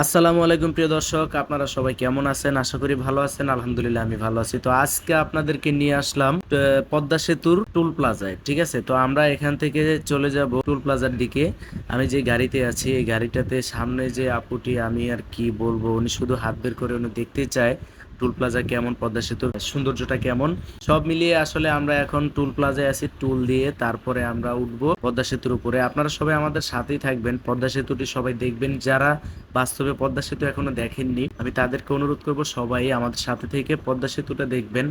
আসসালামু আলাইকুম প্রিয় দর্শক, আপনারা সবাই কেমন আছেন? আশা করি ভালো আছেন, আলহামদুলিল্লাহ আমি ভালো আছি। তো আজকে আপনাদেরকে নিয়ে আসলাম পদ্মা সেতুর টুল প্লাজায়, ঠিক আছে? তো আমরা এখান থেকে চলে যাব টুল প্লাজার দিকে। আমি যে গাড়িতে আছি, এই গাড়িটাতে সামনে যে আপুটি, আমি আর কি বলব, উনি শুধু হাত বের করে উনি দেখতে চায় টুল প্লাজা কেমন, পদ্মা সেতুর সৌন্দর্যটা কেমন। সব মিলিয়ে আসলে আমরা এখন টুল প্লাজায় আছি, টুল দিয়ে তারপরে আমরা উঠবো পদ্মা সেতুর উপরে। আপনারা সবাই আমাদের সাথেই থাকবেন, পদ্মা সেতুটি সবাই দেখবেন। যারা বাস্তবে পদ্মা সেতু এখনও দেখেননি। আমি তাদেরকে অনুরোধ করব সবাই আমাদের সাথে থেকে পদ্মা সেতুটা দেখবেন।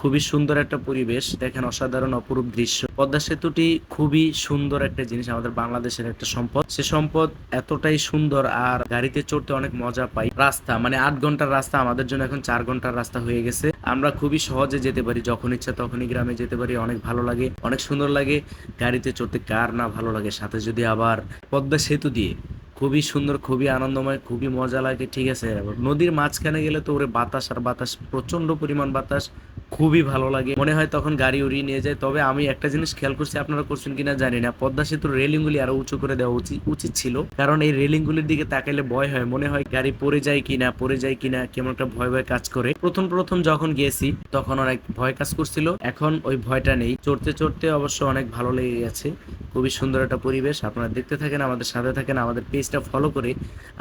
খুবই সুন্দর একটা পরিবেশ, দেখেন অসাধারণ অপরূপ দৃশ্য। পদ্মা সেতুটি খুবই সুন্দর একটা জিনিস, আমাদের বাংলাদেশের একটা সম্পদ। সে সম্পদ এতটাই সুন্দর আর গাড়িতে চড়তে অনেক মজা পাই। রাস্তা মানে আট ঘণ্টার রাস্তা আমাদের জন্য এখন চার ঘণ্টার রাস্তা হয়ে গেছে। আমরা খুবই সহজে যেতে পারি, যখন ইচ্ছা তখনই গ্রামে যেতে পারি। অনেক ভালো লাগে, অনেক সুন্দর লাগে গাড়িতে চড়তে, কার না ভালো লাগে? সাথে যদি আবার পদ্মা সেতু দিয়ে খুবই সুন্দর, খুবই আনন্দময়, খুবই মজা লাগে, ঠিক আছে? নদীর মাঝখানে গেলে তো ওরে বাতাস আর বাতাস প্রচণ্ড পরিমাণ বাতাস। খুবই ভালো লাগে। মনে হয় তখন গাড়ি উড়িয়ে নিয়ে যায়। তবে আমি একটা জিনিস খেয়াল করছি, আপনারা করছেন কিনা জানি না। পদ্মা সেতুর রেলিং গুলি আরও উঁচু করে দেওয়া উচিত উচিত ছিল। কারণ এই রেলিং গুলির দিকে তাকাইলে ভয় হয়। মনে হয় গাড়ি পড়ে যায় কিনা, পড়ে যায় কিনা, কেমন একটা ভয় ভয় কাজ করে। প্রথম প্রথম যখন গিয়েছি তখন অনেক ভয় কাজ করছিল। এখন ওই ভয়টা নেই। চড়তে চড়তে অবশ্য অনেক ভালো লেগে গেছে। খুবই সুন্দর একটা পরিবেশ। আপনারা দেখতে থাকেন, আমাদের সাথে থাকেন, আমাদের পেজটা ফলো করে,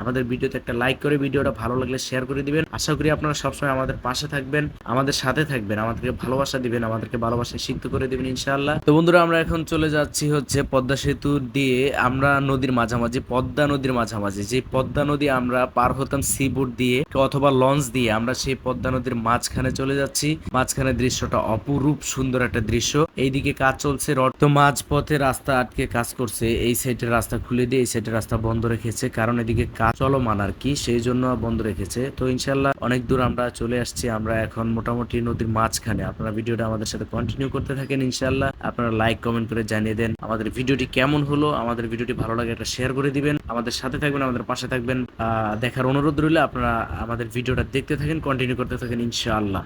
আমাদের ভিডিওতে একটা লাইক করে, ভিডিওটা ভালো লাগলে শেয়ার করে দিবেন। আশা করি আপনারা সবসময় আমাদের পাশে থাকবেন, আমাদের সাথে থাকবেন। আমাদেরকে ভালোবাসা দিবেন, আমাদেরকে ভালোবাসা সিক্ত করে দিবেন, ইনশাআল্লাহ। তো বন্ধুরা, আমরা এখন চলে যাচ্ছি হচ্ছে পদ্মা সেতু দিয়ে আমরা নদীর মাঝামাঝি, পদ্মা নদীর মাঝামাঝি। যে পদ্মা নদী আমরা পার হতাম সি দিয়ে অথবা লঞ্চ দিয়ে আমরা সেই পদ্মা নদীর মাঝখানে চলে যাচ্ছি। মাঝখানে দৃশ্যটা অপরূপ সুন্দর একটা দৃশ্য। এইদিকে কাজ চলছে, রড তো মাঝ পথে রাস্তা আটকে কাজ করছে। এই সাইডের রাস্তা খুলে দিয়ে এই সাইডের রাস্তা বন্ধ রেখেছে, কারণ এদিকে কাজ চলমান আর কি, সেই জন্য বন্ধ রেখেছে। তো ইনশাল্লাহ অনেক দূর আমরা চলে আসছি, আমরা এখন মোটামুটি নদীর মাঝখানে। আপনারা ভিডিওটা আমাদের সাথে কন্টিনিউ করতে থাকেন ইনশাল্লাহ আপনারা লাইক কমেন্ট করে জানিয়ে দেন আমাদের ভিডিওটি কেমন হলো, আমাদের ভিডিওটি ভালো লাগে একটা শেয়ার করে দিবেন, আমাদের সাথে থাকবেন, আমাদের পাশে থাকবেন। দেখার অনুরোধ রইলে, আপনারা আমাদের ভিডিওটা দেখতে থাকেন কন্টিনিউ করতে থাকেন, ইনশাআল্লাহ।